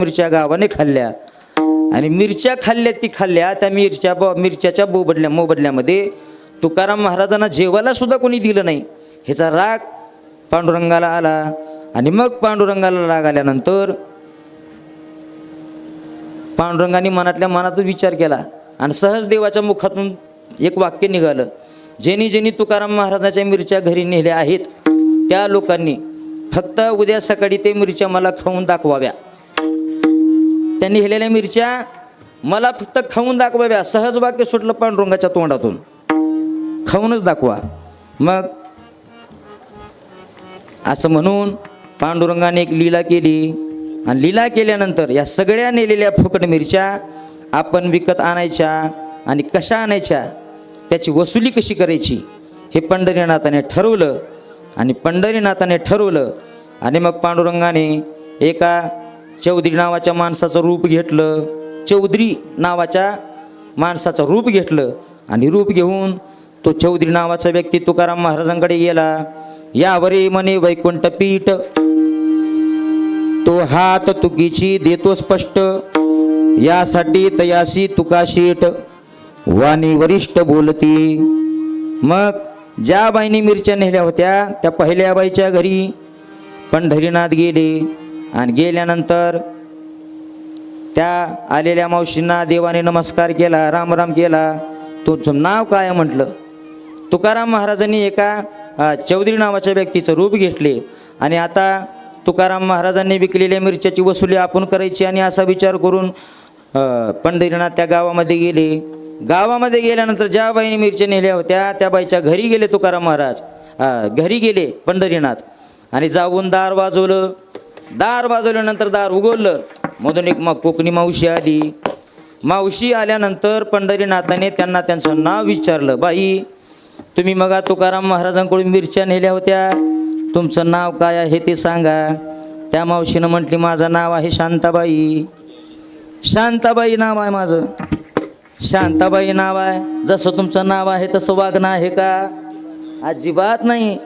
मिरच्या गावाने खाल्ल्या. आणि मिरच्या खाल्ल्या ती खाल्ल्या त्या मिरच्या ब मिरच्याच्या बोबडल्या मोबदल्यामध्ये तुकाराम महाराजांना जेवायला सुद्धा कोणी दिलं नाही. ह्याचा राग पांडुरंगाला आला. आणि मग पांडुरंगाला राग आल्यानंतर पांडुरंगाने मनातल्या मनातून विचार केला. आणि सहज देवाच्या मुखातून एक वाक्य निघालं. ज्यांनी ज्यांनी तुकाराम महाराजाच्या मिरच्या घरी नेल्या आहेत त्या लोकांनी फक्त उद्या सकाळी ते मिरच्या मला खाऊन दाखवाव्या. त्यांनी हेलेल्या मिरच्या मला फक्त खाऊन दाखवाव्या सहज वाक्य सुटलं पांडुरंगाच्या तोंडातून. खाऊनच दाखवा. मग असं म्हणून पांडुरंगाने एक लीला केली. आणि लीला केल्यानंतर या सगळ्या नेलेल्या फुकट मिरच्या आपण विकत आणायच्या आणि कशा आणायच्या त्याची वसुली कशी करायची हे पंढरीनाथाने ठरवलं. आणि पंढरीनाथाने ठरवलं. आणि मग पांडुरंगाने एका चौधरी नावाच्या माणसाचं रूप घेतलं. चौधरी नावाच्या माणसाचं रूप घेतलं आणि रूप घेऊन तो चौधरी नावाचा व्यक्ती तुकाराम महाराजांकडे गेला. यावरे म्हणे वैकुंठ पीठ. तो हात तुकीची देतो स्पष्ट. यासाठी तयासी तुका शीट. वाणी वरिष्ठ बोलती. मग ज्या बाईने मिरच्या नेल्या होत्या त्या पहिल्या बाईच्या घरी पंढरीनाथ गेले. आणि गेल्यानंतर त्या आलेल्या मावशींना देवाने नमस्कार केला राम राम केला. तुमचं नाव काय म्हटलं? तुकाराम महाराजांनी एका चौधरी नावाच्या व्यक्तीचं रूप घेतले. आणि आता तुकाराम महाराजांनी विकलेल्या मिरच्याची वसुली आपण करायची आणि असा विचार करून पंढरीनाथ त्या गावामध्ये गेले. गावामध्ये गेल्यानंतर ज्या बाईने मिरच्या नेल्या होत्या त्या बाईच्या घरी गेले तुकाराम महाराज. घरी गेले पंढरीनाथ. आणि जाऊन दार वाजवलं. दार वाजवल्यानंतर दार उघडलं मधून एक मग कोकणी मावशी आली. मावशी आल्यानंतर पंढरीनाथाने त्यांना त्यांचं नाव विचारलं बाई तुम्ही मग तुकाराम महाराजांकडून मिरच्या नेल्या होत्या. तुमचं नाव काय आहे ते सांगा. त्या मावशीनं म्हटली माझं नाव आहे शांताबाई. शांताबाई नाव आहे माझं. शांताबाई नाव आहे. जसं तुमचं नाव आहे तसं वागणं आहे का? अजिबात नाही.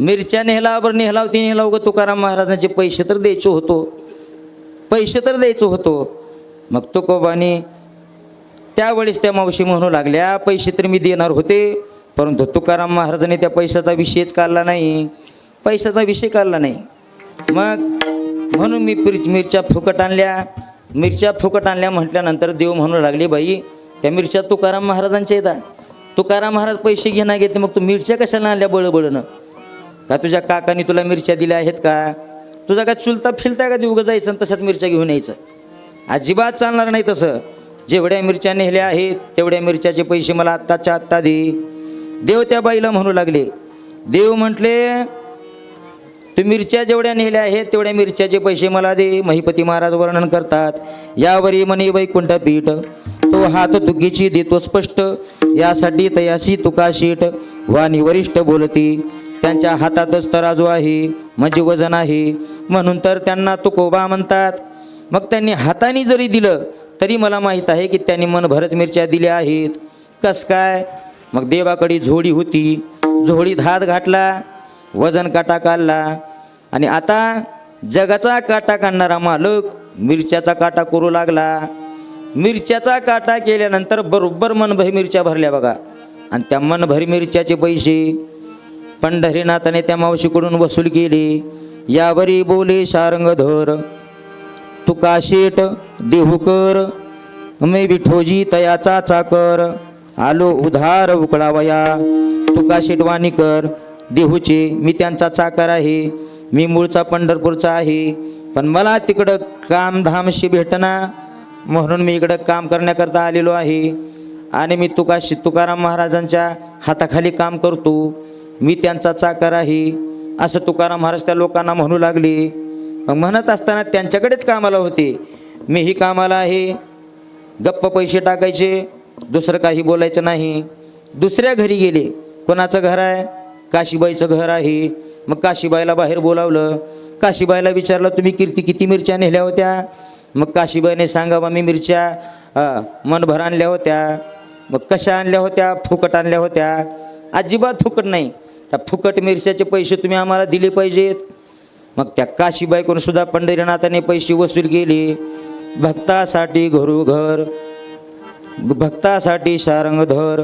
मिरच्या नेहलावर नेहलावती नेहलाव ग तुकाराम महाराजांचे पैसे तर द्यायचो होतो. पैसे तर द्यायचो होतो. मग तुकोबानी त्यावेळेस त्या मावशी म्हणू लागल्या पैसे तर मी देणार होते परंतु तुकाराम महाराजांनी त्या पैशाचा विषयच काढला नाही. पैशाचा विषय काढला नाही. मग म्हणून मी पिर- मिरच्या फुकट आणल्या. मिरच्या फुकट आणल्या म्हटल्यानंतर देव म्हणू लागले बाई त्या मिरच्या तुकाराम महाराजांच्या येतात तुकाराम महाराज पैसे घेणार घेतले मग तू मिरच्या कशाला आणल्या बळबळनं? का तुझ्या काकाने तुला मिरच्या दिल्या आहेत का? तुझा काय चुलता फिलता का उगं जायचं आणि तसंच मिरच्या घेऊन यायचं? अजिबात चालणार नाही तसं. जेवढ्या मिरच्या नेल्या आहेत तेवढ्या मिरच्याचे पैसे मला आत्ताच्या आत्ता दे. देव त्या बाईला म्हणू लागले. देव म्हटले तू मिरच्या जेवढ्या नेल्या आहेत तेवढ्या मिरच्याचे पैसे मला दे. महिपती महाराज वर्णन करतात यावरी म्हणे वैकुंठ पीठ तो हात तुकीची देतो स्पष्ट. यासाठी तयासी तुका शीट. वाणी वरिष्ठ बोलती त्यांच्या हातातच तराजू आहे म्हणजे वजन आहे. म्हणून तर त्यांना तुकोबा म्हणतात. मग त्यांनी हाताने जरी दिलं तरी मला माहीत आहे की त्यांनी मनभरच मिरच्या दिल्या आहेत. कस काय? मग देवाकडे झोळी होती. झोडीत हात घातला वजन काटा काढला. आणि आता जगाचा काटा काढणारा मालक मिरच्याचा काटा करू लागला. मिरच्याचा काटा केल्यानंतर बरोबर मनभर मिरच्या भरल्या बघा. आणि त्या मनभरी मिरच्याचे पैसे पंढरीनाथाने त्या मावशीकडून वसूल केली. यावरी बोले शारंगधर तुका शेट? देहूकर मी विठोजी तयाचा चाकर. आलो उधार उकळावया. तुका शेटवाणी कर? देहूचे मी त्यांचा चाकर आहे. मी मूळचा पंढरपूरचा आहे. पण मला तिकडं कामधामशी भेटना. म्हणून मी इकडं काम करण्याकरता आलेलो आहे. आणि मी तुका तुकाराम महाराजांच्या हाताखाली काम करतो. मी त्यांचा चाकर आहे. असं तुकाराम महाराज त्या लोकांना म्हणू लागले. मग म्हणत असताना त्यांच्याकडेच कामाला होते. मीही कामाला आहे. गप्प पैसे टाकायचे. दुसरं काही बोलायचं नाही. दुसऱ्या घरी गेले. कोणाचं घर आहे? काशीबाईचं घर आहे. मग काशीबाईला बाहेर बोलावलं. काशीबाईला विचारलं तुम्ही किती किती मिरच्या नेल्या होत्या? मग काशीबाईने सांगावा मी मिरच्या मनभर आणल्या होत्या. मग कशा आणल्या होत्या? फुकट आणल्या होत्या. अजिबात फुकट नाही. त्या फुकट मिरच्याचे पैसे तुम्ही आम्हाला दिले पाहिजेत. मग त्या काशीबाईकडून सुद्धा पंढरीनाथाने पैसे वसूल केले. भक्तासाठी घरोघर भक्तासाठी शारंगधर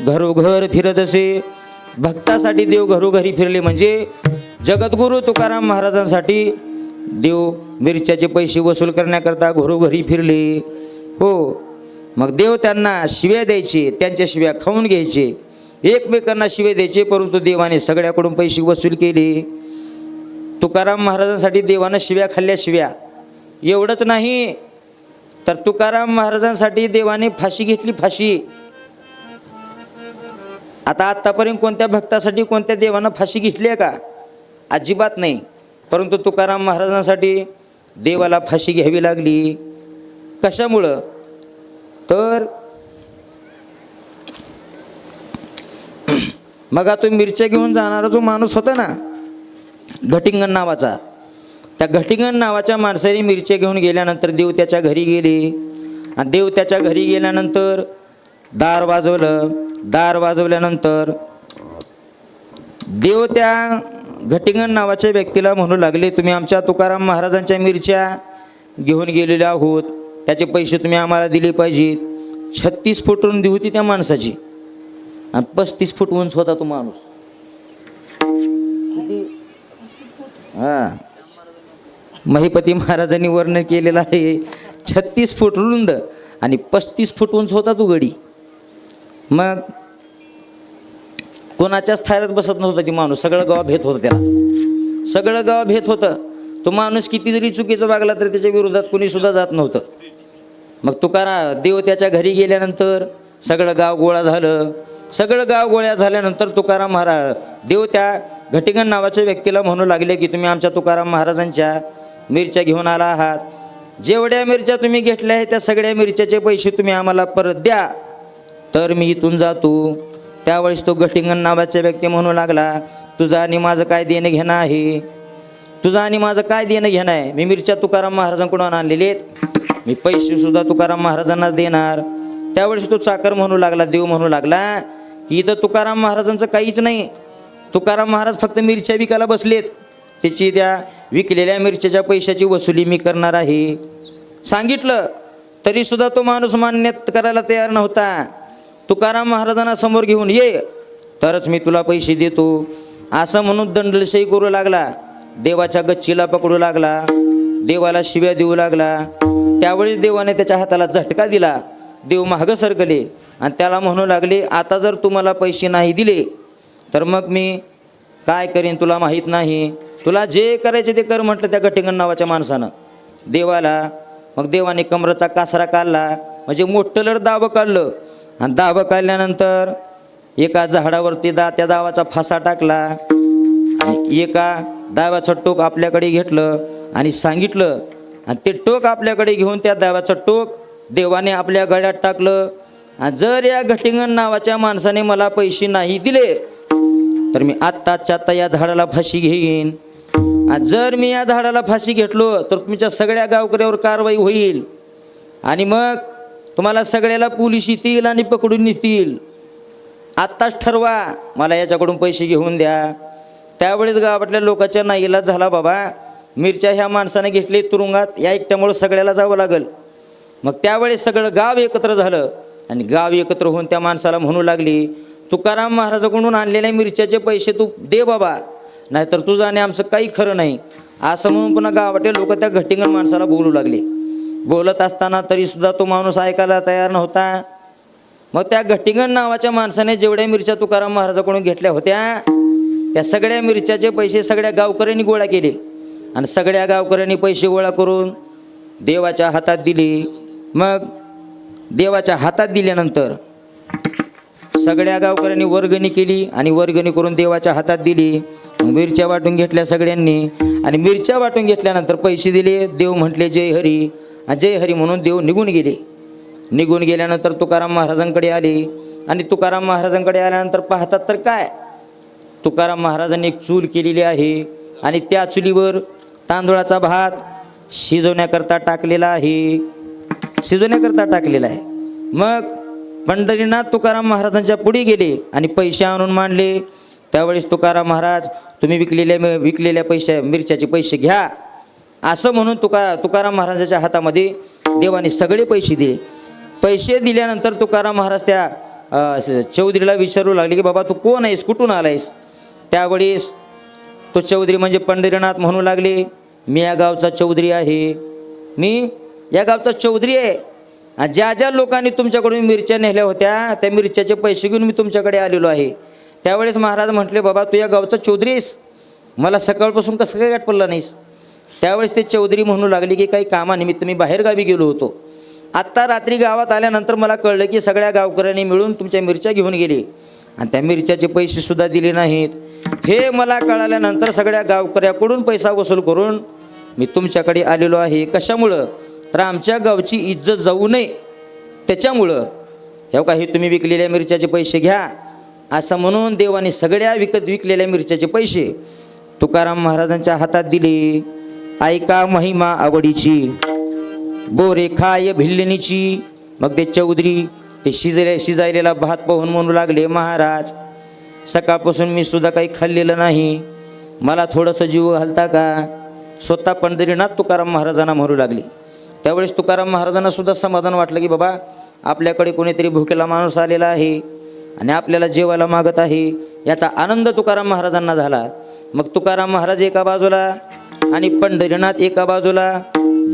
घरोघर फिरत असे. भक्तासाठी देव घरोघरी फिरले म्हणजे जगद्गुरु तुकाराम महाराजांसाठी देव मिरच्याचे पैसे वसूल करण्याकरता घरोघरी फिरले. हो मग देव त्यांना शिव्या द्यायचे त्यांच्या शिव्या खाऊन घ्यायचे. एकमेकांना शिवे द्यायचे परंतु देवाने सगळ्याकडून पैसे वसूल केले. तुकाराम महाराजांसाठी देवानं शिव्या खाल्ल्या शिव्या. एवढंच नाही तर तुकाराम महाराजांसाठी देवाने फाशी घेतली फाशी. आता आत्तापर्यंत कोणत्या भक्तासाठी कोणत्या देवानं फाशी घेतली आहे का? अजिबात नाही. परंतु तुकाराम महाराजांसाठी देवाला फाशी घ्यावी लागली. कशामुळं तर मग तो मिरच्या घेऊन जाणारा जो माणूस होता ना घटिंगण नावाचा त्या घटिंगण नावाच्या माणसाने मिरच्या घेऊन गेल्यानंतर देव त्याच्या घरी गेले. आणि देव त्याच्या घरी गेल्यानंतर दार वाजवलं. दार वाजवल्यानंतर देव त्या घटिंगण नावाच्या व्यक्तीला म्हणू लागले तुम्ही आमच्या तुकाराम महाराजांच्या मिरच्या घेऊन गेलेल्या आहोत. त्याचे पैसे तुम्ही आम्हाला दिले पाहिजेत. छत्तीस फुटून देऊ होती त्या माणसाची. आणि पस्तीस फूट उंच होता तो माणूस. हा. महिपती महाराजांनी वर्णन केलेलं आहे छत्तीस फूट रुंद आणि पस्तीस फूट उंच होता तो गडी. मग कोणाच्याच थायरात बसत नव्हता ती माणूस सगळं गाव भेट होतं त्याला. सगळं गाव भेट होतं. तो माणूस किती जरी चुकीचं वागला तरी त्याच्या विरोधात कुणी सुद्धा जात नव्हतं. मग तुकारा देव त्याच्या घरी गेल्यानंतर सगळं गाव गोळा झालं. सगळं गाव गोळ्या झाल्यानंतर तुकाराम महाराज देव त्या घटिगण नावाच्या व्यक्तीला म्हणू लागले की तुम्ही आमच्या तुकाराम महाराजांच्या मिरच्या घेऊन आला आहात. जेवढ्या मिरच्या तुम्ही घेतल्या आहेत त्या सगळ्या मिरच्याचे पैसे तुम्ही आम्हाला परत द्या. तर मी इथून जातो. त्यावेळेस तो घटिंगण नावाचा व्यक्ती म्हणू लागला तुझं आणि माझं काय देणं घेणं आहे? तुझं आणि माझं काय देणं घेणं आहे? मी मिरच्या तुकाराम महाराजांकडून आणलेले आहेत. मी पैसे सुद्धा तुकाराम महाराजांनाच देणार. त्यावेळेस तो चाकर म्हणू लागला देव म्हणू लागला की इथं तुकाराम महाराजांचं काहीच नाही. तुकाराम महाराज फक्त मिरच्या विकायला बसलेत. त्याची त्या विकलेल्या मिरच्याच्या पैशाची वसुली मी करणार आहे. सांगितलं तरीसुद्धा तो माणूस मान्य करायला तयार नव्हता. तुकाराम महाराजांना समोर घेऊन ये तरच मी तुला पैसे देतो. असं म्हणून दंडलशाही करू लागला. देवाच्या गच्चीला पकडू लागला. देवाला शिव्या देऊ लागला. त्यावेळी देवाने त्याच्या हाताला झटका दिला. देव मागं सरकले. आणि त्याला म्हणू लागले आता जर तुम्हाला पैसे नाही दिले तर मग मी काय करीन तुला माहीत नाही. तुला जे करायचे ते कर म्हटलं त्या गटिंगण नावाच्या माणसानं. देवाला मग देवाने कमरेचा कासरा काढला म्हणजे मोठं लढ दाबं काढलं. आणि दाबं काढल्यानंतर एका झाडावरती दा त्या दावाचा फासा टाकला आणि एका दाव्याचं टोक आपल्याकडे घेतलं आणि सांगितलं. आणि ते टोक आपल्याकडे घेऊन त्या दाव्याचं टोक देवाने आपल्या गळ्यात टाकलं. जर या घटिंगण नावाच्या माणसाने मला पैसे नाही दिले तर मी आत्ताच्या आत्ता या झाडाला फाशी घेईन. जर मी या झाडाला फाशी घेतलो तर तुमच्या सगळ्या गावकऱ्यावर कारवाई होईल. आणि मग तुम्हाला सगळ्याला पोलीस येतील आणि पकडून नेतील. आत्ताच ठरवा मला याच्याकडून पैसे घेऊन द्या. त्यावेळेस गावातल्या लोकांच्या नाईला झाला बाबा मिरच्या ह्या माणसाने घेतले तुरुंगात या एकट्यामुळं सगळ्याला जावं लागल. मग त्यावेळेस सगळं गाव एकत्र झालं. आणि गाव एकत्र होऊन त्या माणसाला म्हणू लागली तुकाराम महाराजाकडून आणलेल्या मिरच्याचे पैसे तू दे बाबा नाहीतर तुझं आणि आमचं काही खरं नाही. असं म्हणून पुन्हा गावातील लोक त्या घटिंगण माणसाला बोलू लागले. बोलत असताना तरी सुद्धा तो माणूस ऐकायला तयार नव्हता. मग त्या घटिंगण नावाच्या माणसाने जेवढ्या मिरच्या तुकाराम महाराजाकडून घेतल्या होत्या त्या सगळ्या मिरच्याचे पैसे सगळ्या गावकऱ्यांनी गोळा केले. आणि सगळ्या गावकऱ्यांनी पैसे गोळा करून देवाच्या हातात दिले. मग देवाच्या हातात दिल्यानंतर सगळ्या गावकऱ्यांनी वर्गणी केली आणि वर्गणी करून देवाच्या हातात दिली. मिरच्या वाटून घेतल्या सगळ्यांनी आणि मिरच्या वाटून घेतल्यानंतर पैसे दिले. देव म्हटले जय हरी. आणि जय हरी म्हणून देव निघून गेले. निघून गेल्यानंतर तुकाराम महाराजांकडे आले. आणि तुकाराम महाराजांकडे आल्यानंतर पाहतात तर काय? तुकाराम महाराजांनी एक चूल केलेली आहे आणि त्या चुलीवर तांदूळाचा भात शिजवण्याकरता टाकलेला आहे. शिजवण्याकरता टाकलेला आहे. मग पंढरीनाथ तुकाराम महाराजांच्या पुढे गेले आणि पैसे आणून मांडले. त्यावेळेस तुकाराम महाराज तुम्ही विकलेल्या विकलेल्या पैशा मिरच्याचे पैसे घ्या. असं म्हणून तुका तुकाराम महाराजाच्या हातामध्ये देवाने सगळे पैसे दिले. पैसे दिल्यानंतर तुकाराम महाराज त्या चौधरीला विचारू लागले की बाबा तू कोण आहेस? कुठून आलायस? त्यावेळेस तो चौधरी म्हणजे पंढरीनाथ म्हणू लागले मी या गावचा चौधरी आहे. मी या गावचा चौधरी आहे. आणि ज्या ज्या लोकांनी तुमच्याकडून मिरच्या नेल्या होत्या त्या मिरच्याचे पैसे घेऊन मी तुमच्याकडे आलेलो आहे. त्यावेळेस महाराज म्हटले बाबा तू या गावचा चौधरी आहेस. मला सकाळपासून कसं काय गाठ पडला नाहीस? त्यावेळेस ते चौधरी म्हणू लागले की काही कामानिमित्त मी बाहेरगावी गेलो होतो. आत्ता रात्री गावात आल्यानंतर मला कळलं की सगळ्या गावकऱ्यांनी मिळून तुमच्या मिरच्या घेऊन गेली. आणि त्या मिरच्याचे पैसे सुद्धा दिले नाहीत. हे मला कळाल्यानंतर सगळ्या गावकऱ्याकडून पैसा वसूल करून मी तुमच्याकडे आलेलो आहे. कशामुळं? तर आमच्या गावची इज्जत जाऊ नये. त्याच्यामुळं हे काही तुम्ही विकलेल्या मिरच्याचे पैसे घ्या. असं म्हणून देवाने सगळ्या विकत विकलेल्या मिरच्याचे पैसे तुकाराम महाराजांच्या हातात दिले. ऐका महिमा आवडीची. बोरे खाय भिल्लनीची. मग ते चौधरी ते शिजले शिजायलेला भात पाहून म्हणू लागले महाराज सकाळपासून मी सुद्धा काही खाल्लेलं नाही. मला थोडंसं जीव घालता का? स्वतः पंढरीनाथ तुकाराम महाराजांना म्हणू लागले. त्यावेळेस तुकाराम महाराजांना सुद्धा समाधान वाटलं की बाबा आपल्याकडे कोणीतरी भुकेला माणूस आलेला आहे आणि आपल्याला जेवायला मागत आहे याचा आनंद तुकाराम महाराजांना झाला. मग तुकाराम महाराज एका बाजूला आणि पंढरीनाथ एका बाजूला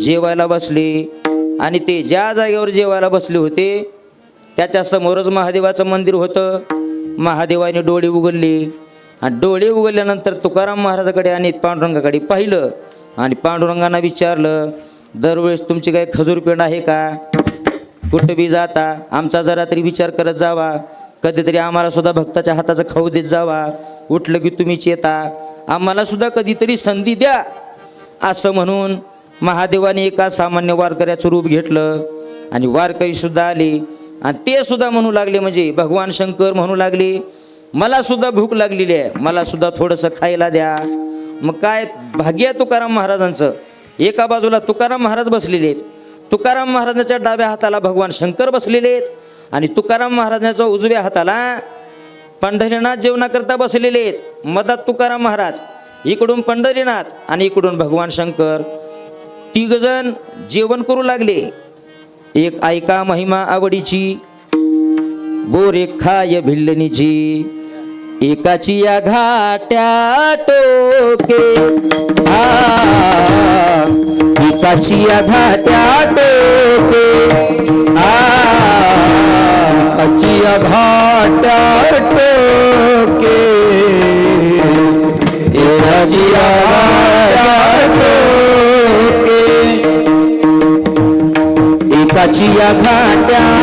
जेवायला बसले आणि ते ज्या जागेवर जेवायला बसले होते त्याच्या समोरच महादेवाचं मंदिर होतं. महादेवाने डोळे उघडले आणि डोळे उघडल्यानंतर तुकाराम महाराजाकडे आणि पांडुरंगाकडे पाहिलं आणि पांडुरंगांना विचारलं दरवेळेस तुमची काही खजूर पेंड आहे का? कुठं बी जाता आमचा जरा तरी विचार करत जावा. कधीतरी आम्हाला सुद्धा भक्ताच्या हाताचं खाऊ देत जावा. उठलं की तुम्हीच येता. आम्हाला सुद्धा कधीतरी संधी द्या. असं म्हणून महादेवाने एका सामान्य वारकऱ्याचं रूप घेतलं आणि वारकरी सुद्धा आले. आणि ते सुद्धा म्हणू लागले म्हणजे भगवान शंकर म्हणू लागले मला सुद्धा भूक लागलेली आहे. मला सुद्धा थोडंसं खायला द्या. मग काय? भाग्य तुकाराम महाराजांचं. एका बाजूला तुकाराम महाराज बसलेले आहेत. तुकाराम महाराजांच्या डाव्या हाताला भगवान शंकर बसलेले आहेत. आणि तुकाराम महाराजांच्या उजव्या हाताला पंढरीनाथ जेवणाकरता बसलेले आहेत. मधात तुकाराम महाराज इकडून पंढरीनाथ आणि इकडून भगवान शंकर. तिघजण जेवण करू लागले. एक ऐका महिमा आवडीची. बोरे खाय भिल्लनीची. एकाची या घाट्या टोके. आ, एकाची या घाट्या टोके. आ, एकाची या घाट्या टोके. एकाची या घाट्या टोके. एकाची या घाट्या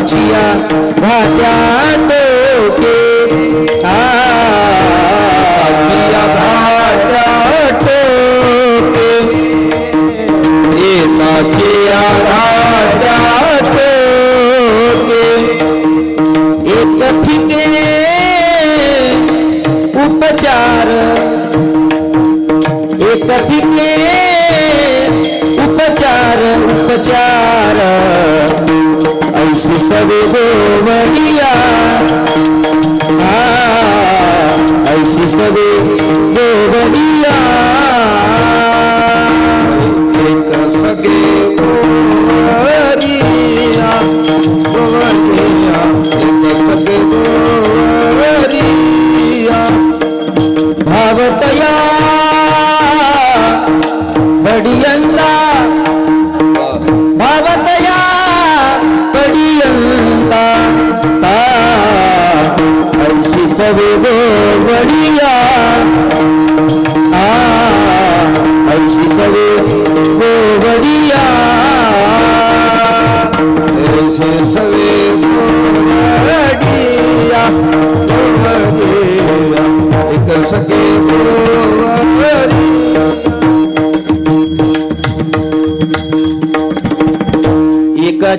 एकाची या ऐशी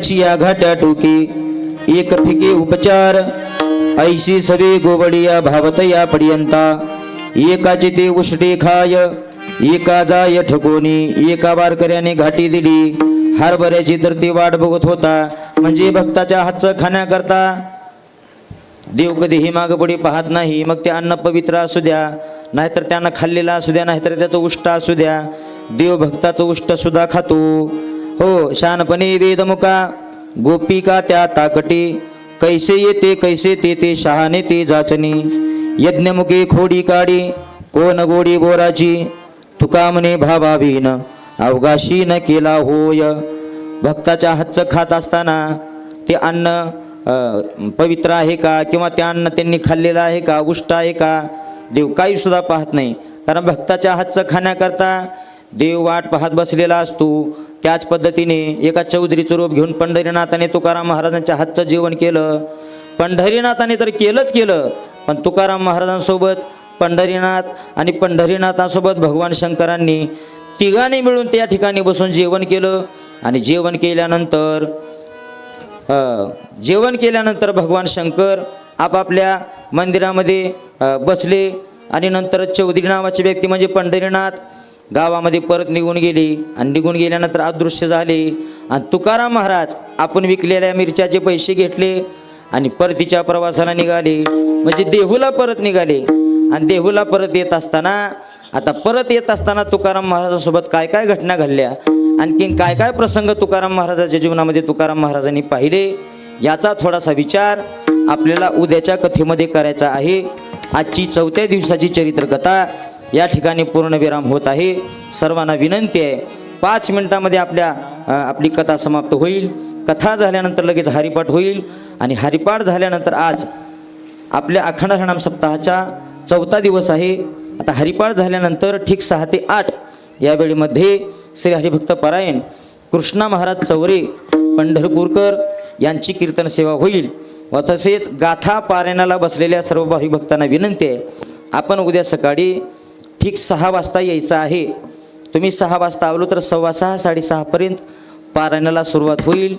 एकाची या घाट्या एक फिके उपचार ऐशी सवे गोबडिया भावतया पर्यंता एकाचे ते उष्टे खाय एका जाय ठकोनी एका वारकऱ्याने घाटी दिली हरभऱ्याची तर ती वाट बघत होता म्हणजे भक्ताच्या हातचं खाण्याकरता देव कधीही मागं पुढे पाहत नाही मग ते अन्न पवित्र असू द्या नाहीतर त्यांना खाल्लेला असू द्या नाहीतर त्याचं उष्ट असू द्या. देव भक्ताचं उष्ट सुद्धा खातो. हो शहाणपणे वेदमुका गोपिका त्या ताकटी. कैसे येते कैसे ते ते शहाणे ते जाचनी यज्ञमुखी खोडी काडी कोण गोडी बोराची तुका म्हणे भावावीन अवघाशी न केला होय. भक्ताच्या हातचं खात असताना ते अन्न पवित्र आहे का किंवा ते अन्न त्यांनी खाल्लेलं आहे का उष्ट आहे का देव काही सुद्धा पाहत नाही. कारण भक्ताच्या हातचं खाण्याकरता देव वाट पाहत बसलेला असतो. त्याच पद्धतीने एका चौधरीचं रूप घेऊन पंढरीनाथाने तुकाराम महाराजांच्या हातचं जेवण केलं. पंढरीनाथाने तर केलंच केलं पण तुकाराम महाराजांसोबत पंढरीनाथ आणि पंढरीनाथासोबत भगवान शंकरांनी तिघांनी मिळून त्या ठिकाणी बसून जेवण केलं आणि जेवण केल्यानंतर जेवण केल्यानंतर भगवान शंकर आपापल्या मंदिरामध्ये बसले आणि नंतर चौधरी नावाची व्यक्ती म्हणजे पंढरीनाथ गावामध्ये परत निघून गेली आणि निघून गेल्यानंतर अदृश्य झाले. आणि तुकाराम महाराज आपण विकलेल्या मिरच्याचे पैसे घेतले आणि परतीच्या प्रवासाला निघाले. म्हणजे देहूला परत निघाले. आणि देहूला परत येत असताना आता परत येत असताना तुकाराम महाराजांसोबत काय काय घटना घडल्या? आणखीन काय काय प्रसंग तुकाराम महाराजाच्या जीवनामध्ये तुकाराम महाराजांनी पाहिले? याचा थोडासा विचार आपल्याला उद्याच्या कथेमध्ये करायचा आहे. आजची चौथ्या दिवसाची चरित्रकथा या ठिकाणी पूर्णविराम होत आहे. सर्वांना विनंती आहे. पाच मिनिटामध्ये आपल्या आपली कथा समाप्त होईल. कथा झाल्यानंतर लगेच हरिपाठ होईल. आणि हरिपाठ झाल्यानंतर आज आपल्या अखंड हरणाम सप्ताहाचा चौथा दिवस आहे. आता हरिपाठ झाल्यानंतर ठीक सहा ते आठ या वेळेमध्ये श्री हरिभक्त पारायण कृष्णा महाराज चौरे पंढरपूरकर यांची कीर्तन सेवा होईल. व तसेच गाथा पारायणाला बसलेल्या सर्व भाविभक्तांना विनंती आहे. आपण उद्या सकाळी ठीक सहा वाजता यायचं आहे. तुम्ही सहा वाजता आवलो तर सव्वा सहा साडेसहापर्यंत पारायणाला सुरुवात होईल.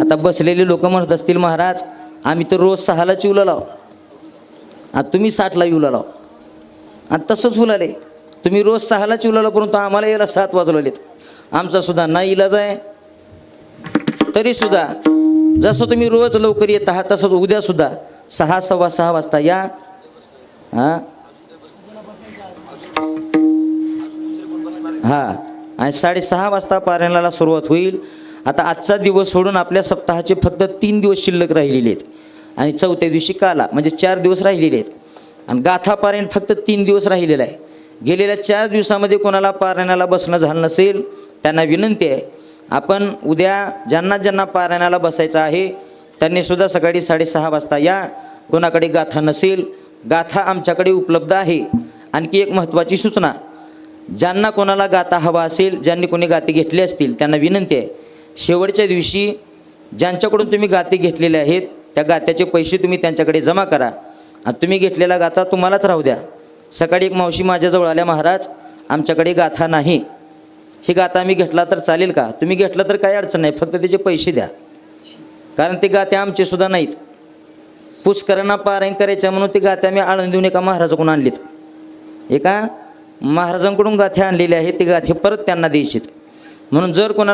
आता बसलेले लोक म्हणत असतील महाराज आम्ही तर रोज सहाला चिवला लाव. आता तुम्ही साठला येऊ लाव. आणि तसंच उलाले तुम्ही रोज सहाला चिवला परंतु आम्हाला यायला सात वाजवलेत. आमचा सुद्धा ना इलाज आहे. तरीसुद्धा जसं तुम्ही रोज लवकर येत आहात तसंच उद्यासुद्धा सहा सव्वा सहा वाजता या. हां? हां. आणि साडेसहा वाजता पारायणाला सुरुवात होईल. आता आजचा दिवस सोडून आपल्या सप्ताहाचे फक्त तीन दिवस शिल्लक राहिलेले आहेत. आणि चौथ्या दिवशी काला म्हणजे चार दिवस राहिलेले आहेत. आणि गाथा पारायण फक्त तीन दिवस राहिलेलं आहे. गेलेल्या चार दिवसामध्ये कोणाला पारायणाला बसणं झालं नसेल त्यांना विनंती आहे आपण उद्या ज्यांना ज्यांना पारायणाला बसायचं आहे त्यांनी सुद्धा सकाळी साडेसहा वाजता या. कोणाकडे गाथा नसेल गाथा आमच्याकडे उपलब्ध आहे. आणखी एक महत्त्वाची सूचना ज्यांना कोणाला गाता हवा असेल ज्यांनी कोणी गाते घेतली असतील त्यांना विनंती आहे. शेवटच्या दिवशी ज्यांच्याकडून तुम्ही गाते घेतलेले आहेत त्या गात्याचे पैसे तुम्ही त्यांच्याकडे जमा करा. आणि तुम्ही घेतलेला गाथा तुम्हालाच राहू द्या. सकाळी एक मावशी माझ्याजवळ आल्या महाराज आमच्याकडे गाथा नाही. ही गाथा आम्ही घेतला तर चालेल का? तुम्ही घेतलं तर काही अडचण नाही फक्त त्याचे पैसे द्या. कारण ते गाते आमचे सुद्धा नाहीत. पुष्करांना पारायण करायच्या म्हणून ते गाते आम्ही आळंदीहून एका महाराजाकडून आणलीत. एका महाराजांकडून गाथे आणलेले आहेत ते गाथे परत त्यांना द्यायचे म्हणून जर कोणा